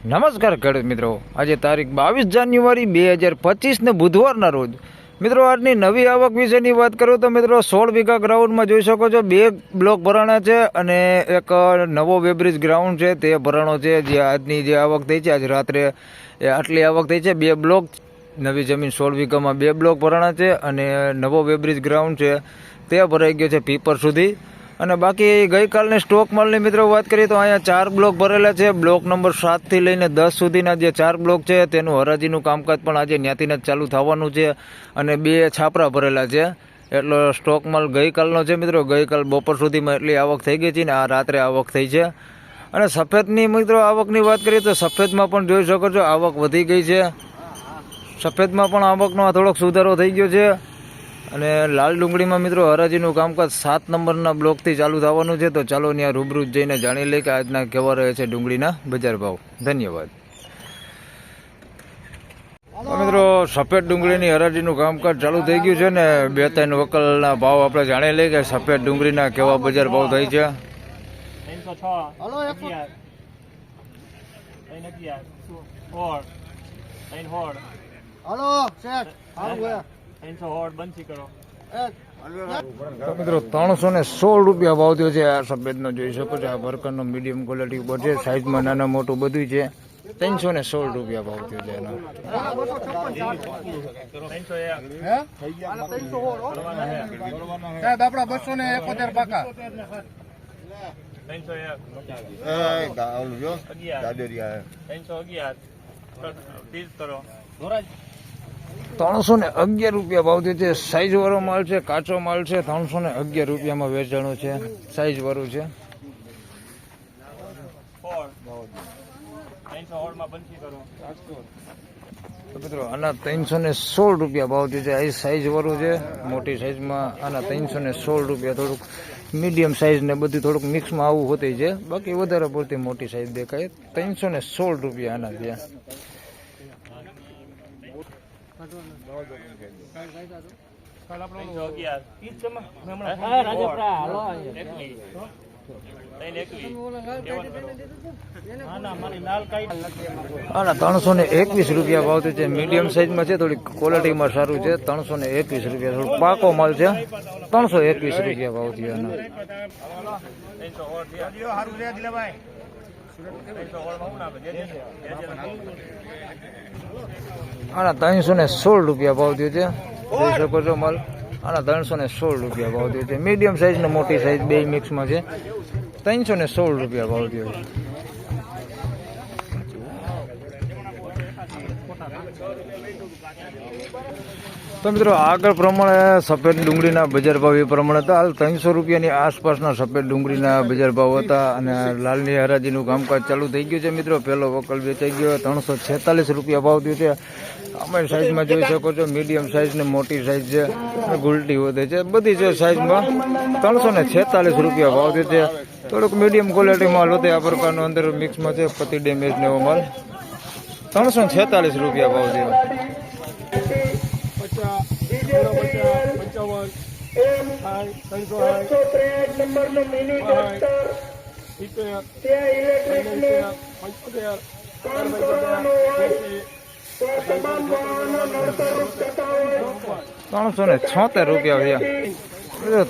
નમસ્કાર ખેડૂત મિત્રો. આજે તારીખ બાવીસ જાન્યુઆરી બે હજાર પચીસને બુધવારના રોજ. મિત્રો, આજની નવી આવક વિશેની વાત કરું તો મિત્રો, સોળ વીઘા ગ્રાઉન્ડમાં જોઈ શકો છો, બે બ્લોક ભરાણા છે અને એક નવો વેબ્રિજ ગ્રાઉન્ડ છે. તે ભરાણો છે જે આજની જે આવક થઈ છે, આજ રાત્રે એ આટલી આવક થઈ છે, બે બ્લોક નવી જમીન સોળ વીઘામાં બે બ્લોક ભરાણા છે અને નવો વેબ્રિજ ગ્રાઉન્ડ છે, તે ભરાઈ ગયો છે પીપર સુધી. અને બાકી ગઈકાલની સ્ટોક માલની મિત્રો વાત કરીએ તો અહીંયા ચાર બ્લોક ભરેલા છે. બ્લોક નંબર સાતથી લઈને દસ સુધીના જે ચાર બ્લોક છે, તેનું હરાજીનું કામકાજ પણ આજે ત્યાંથી જ ચાલુ થવાનું છે અને બે છાપરા ભરેલા છે. એટલો સ્ટોક માલ ગઈકાલનો છે મિત્રો. ગઈકાલ બપોર સુધીમાં એટલી આવક થઈ ગઈ છે ને આ રાત્રે આવક થઈ છે. અને સફેદની મિત્રો આવકની વાત કરીએ તો સફેદમાં પણ જોઈ શકો છો આવક વધી ગઈ છે. સફેદમાં પણ આવકનો થોડોક સુધારો થઈ ગયો છે. અને લાલ ડુંગળીમાં મિત્રો હરાજીનું કામકાજ સાત નંબરના બ્લોકથી ચાલુ થવાનું છે. તો ચાલો ત્યાં રૂબરૂ જઈને જાણી લઈએ કે આજના કેવા રહે છે ડુંગળીના બજાર ભાવ. ધન્યવાદ. મિત્રો સફેદ ડુંગળીની હરાજીનું કામકાજ ચાલુ થઈ ગયું છે ને બે ત્રણ વકલના ભાવ આપણે જાણી લઈએ કે સફેદ ડુંગળીના કેવા બજાર ભાવ થાય છે. હલો મિત્રો ત્રણસો ને સોળ રૂપિયા ભાવ થયો છે આ સફેદનો જોઈ શકો છો આ વર્કરનો મીડિયમ ક્વોલિટી ઉપર છે સાઈઝમાં નાના મોટું બધું છે. ત્રણસો ને સોળ રૂપિયા ભાવ થયો છે એનો. સાહેબ આપડા બસો ને એકોતેર પાકા. ત્રણસો અગિયાર. ત્રણસો અગિયાર. કરો. ત્રણસો ને અગિયાર રૂપિયા ભાવ થયો છે. સાઈઝ વાળો માલ છે, કાચો માલ છે, ત્રણસો ને અગિયાર રૂપિયામાં વેચાણો છે. સાઈઝ વાળું છે. મિત્રો, આના ત્રણસો ને સોળ રૂપિયા ભાવ થયો છે. આ સાઈઝ વાળું છે, મોટી સાઈઝમાં આના ત્રણસો ને સોળ રૂપિયા થોડુંક મીડિયમ સાઈઝ ને બધું થોડુંક મિક્સમાં આવું હોતી છે. બાકી વધારે પૂરતી મોટી સાઈઝ દેખાય. ત્રણસો ને સોળ રૂપિયા આના ત્યાં ત્રણસો ને એકવીસ રૂપિયા ભાવ છે મીડિયમ સાઈઝમાં છે થોડી ક્વોલિટીમાં સારું છે. ત્રણસો ને એકવીસ રૂપિયા થોડું પાકો માલ છે. ત્રણસો એકવીસ રૂપિયા ભાવ થયો આનો ત્રણસો ના સોળ રૂપિયા ભાવ થયો છે. જોઈ શકો છો માલ. આના ત્રણસો ને સોળ રૂપિયા ભાવ થયો છે. મીડિયમ સાઈઝ ને મોટી સાઈઝ બે મિક્સમાં છે. ત્રણસો ને સોળ રૂપિયા ભાવ થયો છે. તો મિત્રો, આગળ પ્રમાણે સફેદ ડુંગળીના બજાર ભાવ એ પ્રમાણે હતા. હાલ ત્રણસો રૂપિયાની આસપાસના સફેદ ડુંગળીના બજાર ભાવ હતા અને લાલની હરાજીનું કામકાજ ચાલુ થઈ ગયું છે મિત્રો. પહેલો વકલ વેચાઈ ગયો, ત્રણસો છેતાલીસ રૂપિયા ભાવ થયો છે. અમે સાઈઝમાં જોઈ શકો છો મીડિયમ સાઈઝ ને મોટી સાઈઝ છે ગુલટી વધે છે. બધી છે સાઈઝમાં ત્રણસો ને છેતાલીસ રૂપિયા ભાવ થયો છે. થોડુંક મીડિયમ ક્વોલિટી માલ હતો આ પ્રકારનો અંદર મિક્સમાં છે, પતિ ડેમેજ ને એવો માલ. ત્રણસો છેતાલીસ રૂપિયા ભાવ થયો. ત્રણસો ને છોતેર રૂપિયા થયા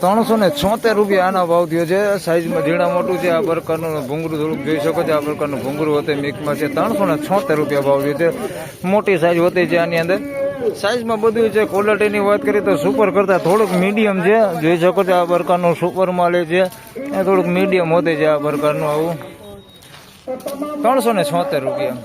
ત્રણસો ને છોતેર રૂપિયા આના ભાવ થયો છે. સાઈઝમાં ઝીણા મોટું છે. આ પ્રકારનું ભૂંગળું થોડુંક જોઈ શકો છો. આ પ્રકારનું ભૂંગળું હોતે મિક્સમાં છે. ત્રણસો ને છોતેર રૂપિયા ભાવ થયો છે. મોટી સાઈઝ હોતી છે આની અંદર. સાઈઝમાં બધું છે ક્વોલિટીની વાત કરીએ તો સુપર કરતાં થોડુંક મીડિયમ છે. જોઈ શકો છો આ પ્રકારનું સુપર માલે છે. એ થોડુંક મીડિયમ હોતે છે આ પ્રકારનું આવું. ત્રણસો ને છોતેર રૂપિયા.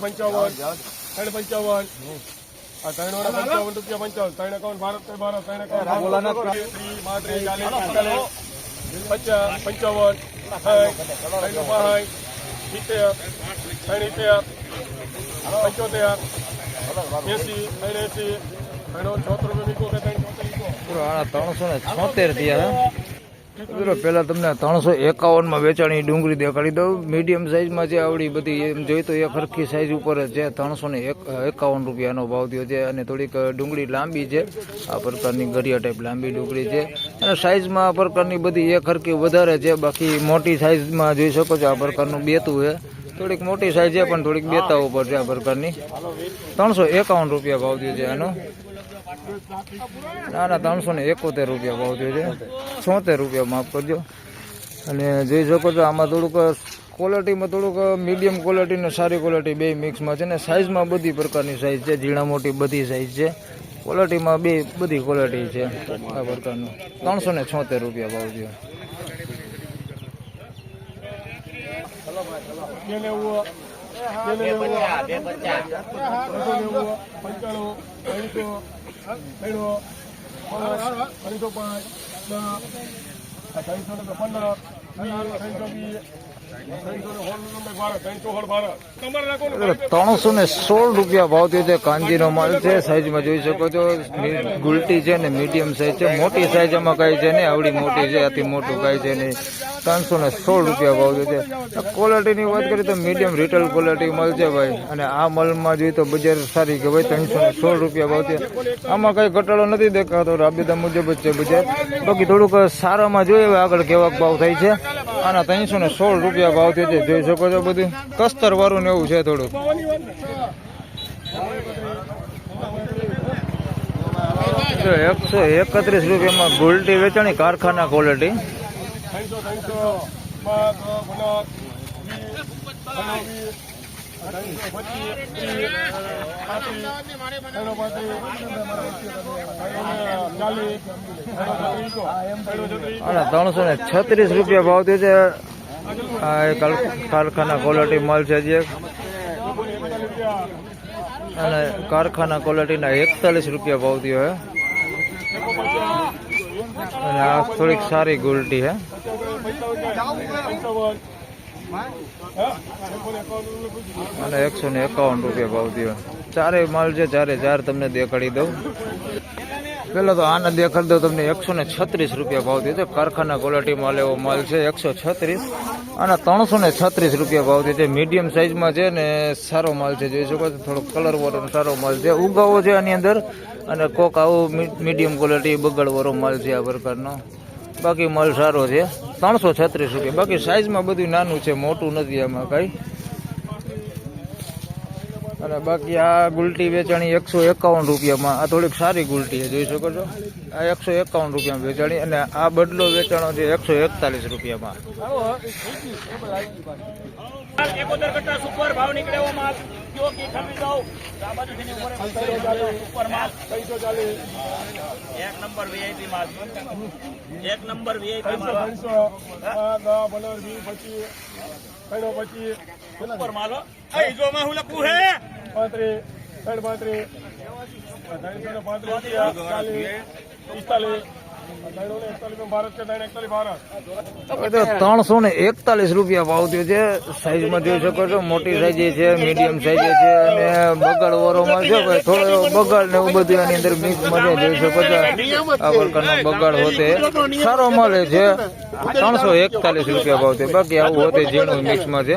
પંચાવન ત્રણ પંચાવન આ ત્રણો ને રૂપિયા પંચાવન ત્રણ એકાવન ભારત ભારત ત્રણ એકાવન પંચાવન પાંચ સિત્તેર સિત્તેર પંચોતેર એસી ત્રણ એસી ત્રણસો ને છોતેર થયા મિત્રો, પહેલાં તમને ત્રણસો એકાવનમાં વેચાણી ડુંગળી દેખાડી દઉં. મીડિયમ સાઇઝમાં જે આવડી બધી. એમ જોઈ તો એક હરખી સાઇઝ ઉપર જ છે. ત્રણસો ને એક એકાવન રૂપિયાનો ભાવ થયો છે અને થોડીક ડુંગળી લાંબી છે. આ પ્રકારની ગરિયા ટાઈપ લાંબી ડુંગળી છે. અને સાઇઝમાં આ પ્રકારની બધી એક હરખી વધારે છે. બાકી મોટી સાઇઝમાં જોઈ શકો છો આ પ્રકારનું બેતું છે. થોડીક મોટી સાઇઝ છે, પણ થોડીક બેતા ઉપર છે આ પ્રકારની. ત્રણસો એકાવન રૂપિયા ભાવ થયો છે આનો. ના ના ત્રણસો ને એકોતેર રૂપિયા ભાવ થયો છે. છોતેર રૂપિયા માફ કરજો. અને જોઈ શકો છો આમાં થોડુંક ક્વોલિટીમાં થોડુંક મીડિયમ ક્વોલિટી ને સારી ક્વોલિટી બે મિક્સમાં છે ને સાઇઝમાં બધી પ્રકારની સાઇઝ છે ઝીણા મોટી બધી સાઇઝ છે. ક્વોલિટીમાં બે બધી ક્વોલિટી છે આ પ્રકારનું. ત્રણસો ને છોતેર રૂપિયા ભાવ થયો. બે પંચાણું પાંચ ત્રણસો પાંચ ત્રણસો પંદર ત્રણસો વીસ ત્રણસો ને સોળ ને રૂપિયા ભાવ થયો છે કાંજીનો માલ છે, સાઈઝમાં જોઈ શકો છો ગુલટી છે ને મીડિયમ સાઈઝ છે, મોટી સાઈઝ એમાં કાંઈ છે નહીં, આવડી મોટી છે આથી મોટું કાંઈ છે નહીં. ત્રણસો ને સોળ રૂપિયા ભાવ થયો છે. ક્વોલિટીની વાત કરીએ તો મીડિયમ રિટેલ ક્વોલિટી મળ છે ભાઈ. અને આ મલમાં જોઈએ તો બજાર સારી કે ભાઈ, ત્રણસો ને સોળ રૂપિયા ભાવ છે આમાં કાંઈ ઘટાડો નથી દેખાતો, રાબેતા મુજબ જ છે બજાર. બાકી થોડુંક સારામાં જોઈએ આગળ કેવાક ભાવ થાય છે. આના ત્રણસો ને સોળ રૂપિયા ભાવ થયો છે. જોઈ શકો છો બધું. કસ્તર વાળું ને એવું છે થોડુંક. એકસો એકત્રીસ રૂપિયામાં ગોલ્ટી વેચાણી, કારખાના ક્વોલિટી ત્રણસો અને ત્રણસો ને છત્રીસ રૂપિયા ભાવ થયો છે. કારખાના ક્વોલિટી માલ છે જે અને કારખાના ક્વોલિટીના એકતાલીસ રૂપિયા ભાવ થયો અને આ થોડીક સારી ગુલટી હે. અને એકસો ને એકાવન રૂપિયા ભાવ થયો. ચારે માલ છે, ચારે ચાર તમને દેખાડી દઉં. પેલા તો આને દેખાડ દો, તમને એકસો ને છત્રીસ રૂપિયા ભાવ દીધો. કારખાના ક્વોલિટી માલ એવો માલ છે એકસો છત્રીસ. અને ત્રણસો ને છત્રીસ રૂપિયા ભાવ દીધો. મીડિયમ સાઇઝમાં છે ને સારો માલ છે, જોઈ શકો છો. થોડો કલર વાળો સારો માલ છે. ઉગાવો છે આની અંદર. અને કોક આવો મીડિયમ ક્વોલિટી બગડવાળો માલ છે આ પ્રકારનો. બાકી માલ સારો છે. ત્રણસો છત્રીસ રૂપિયા. બાકી સાઇઝમાં બધું નાનું છે, મોટું નથી આમાં કાંઈ. અને બાકી આ ગુલટી વેચાણી એકસો એકાવન રૂપિયામાં, આ થોડીક સારી ગુલટી જોઈ શકો છો. આ એકસો એકાવન રૂપિયામાં વેચાણી અને આ બદલો વેચાણો છે એકસો એકતાલીસ રૂપિયામાં. એકોતેર કટ્ટા સુપર ભાવ નીકળ્યો માલ જો કે ખમી દઉં આ બાજુ થી સુપર માલ. એક નંબર વીઆઈપી માલ. એક નંબર વીઆઈપી માલ. પચીસ. ત્રણો પચીસ. સુપર માલ એ જો માં હું લખું હે? પાંત્રી ત્રણ પાંત્રી પાંત્રીસ ચાલીસ પિસ્તાલીસ. ત્રણસો ને એકતાલીસ રૂપિયા ભાવ થયો છે. સાઈઝમાં જોઈ શકો છો, મોટી સાઈઝ છે મીડિયમ સાઈઝ છે, અને બગાડ વાળોમાં છે થોડો બગાડ ને એવું બધું આની અંદર મિક્સ મજા જોઈ શકો છો. આ પ્રકારનો બગાડ હોતે. સારો મળે છે. ત્રણસો એકતાલીસ રૂપિયા ભાવ છે. બાકી આવું હોતે ઝીણું મિક્સમાં છે.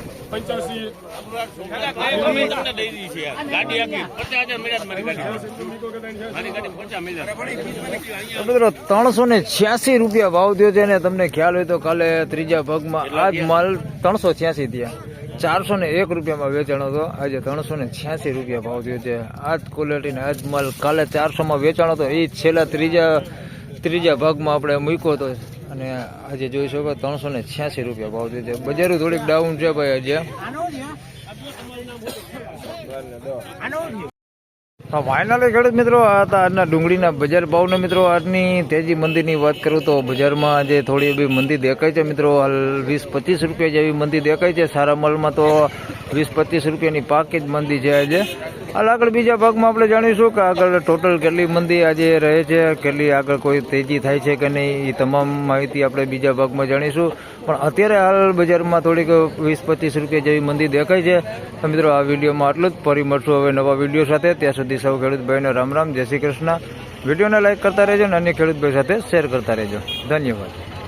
પંચ્યાસી. તમને દઈ દી છે ગાડી આખી પચાસ હજાર મળ્યા મારી ગાડી મારી ગાડી પચાસ મળ્યા. તો મિત્રો ત્રણસો ને છ્યાસી રૂપિયા ભાવ થયો છે ને તમને ખ્યાલ હોય તો કાલે ત્રીજા ભાગમાં આ જ માલ ત્રણસો છ્યાસી થયા. ચારસો ને એક રૂપિયામાં વેચાણો હતો. આજે ત્રણસો ને છ્યાસી રૂપિયા ભાવ થયો છે. આ જ ક્વોલિટીને આ જ માલ કાલે ચારસોમાં વેચાણો હતો. એ છેલ્લા ત્રીજા ત્રીજા ભાગમાં આપણે મૂક્યો હતો. અને આજે જોઈ શકો ત્રણસો ને છ્યાસી રૂપિયા ભાવ છે. બજારો થોડીક ડાઉન છે ભાઈ આજે. ફાઇનલી ખેડૂત મિત્રો, આ હતા આજના ડુંગળીના બજાર ભાવને મિત્રો. આજની તેજી મંદીની વાત કરું તો બજારમાં આજે થોડી એવી મંદી દેખાય છે મિત્રો. હાલ વીસ પચીસ રૂપિયા જેવી મંદી દેખાય છે. સારા માલમાં તો વીસ પચીસ રૂપિયાની પાકી જ મંદી છે આજે. આગળ બીજા ભાગમાં આપણે જાણીશું કે આગળ ટોટલ કેટલી મંદી આજે રહે છે, કેટલી આગળ કોઈ તેજી થાય છે કે નહીં એ તમામ માહિતી આપણે બીજા ભાગમાં જાણીશું. પણ અત્યારે હાલ બજારમાં થોડીક વીસ પચીસ રૂપિયા જેવી મંદી દેખાય છે. તો મિત્રો, આ વિડીયોમાં આટલું જ. ફરી મળશું હવે નવા વીડિયો સાથે. ત્યાં સુધી સૌ ખેડૂત ભાઈનો રામ રામ જય શ્રી કૃષ્ણ. વિડીયોને લાઇક કરતા રહેજો અને અન્ય ખેડૂત ભાઈ સાથે શેર કરતા રહેજો. ધન્યવાદ.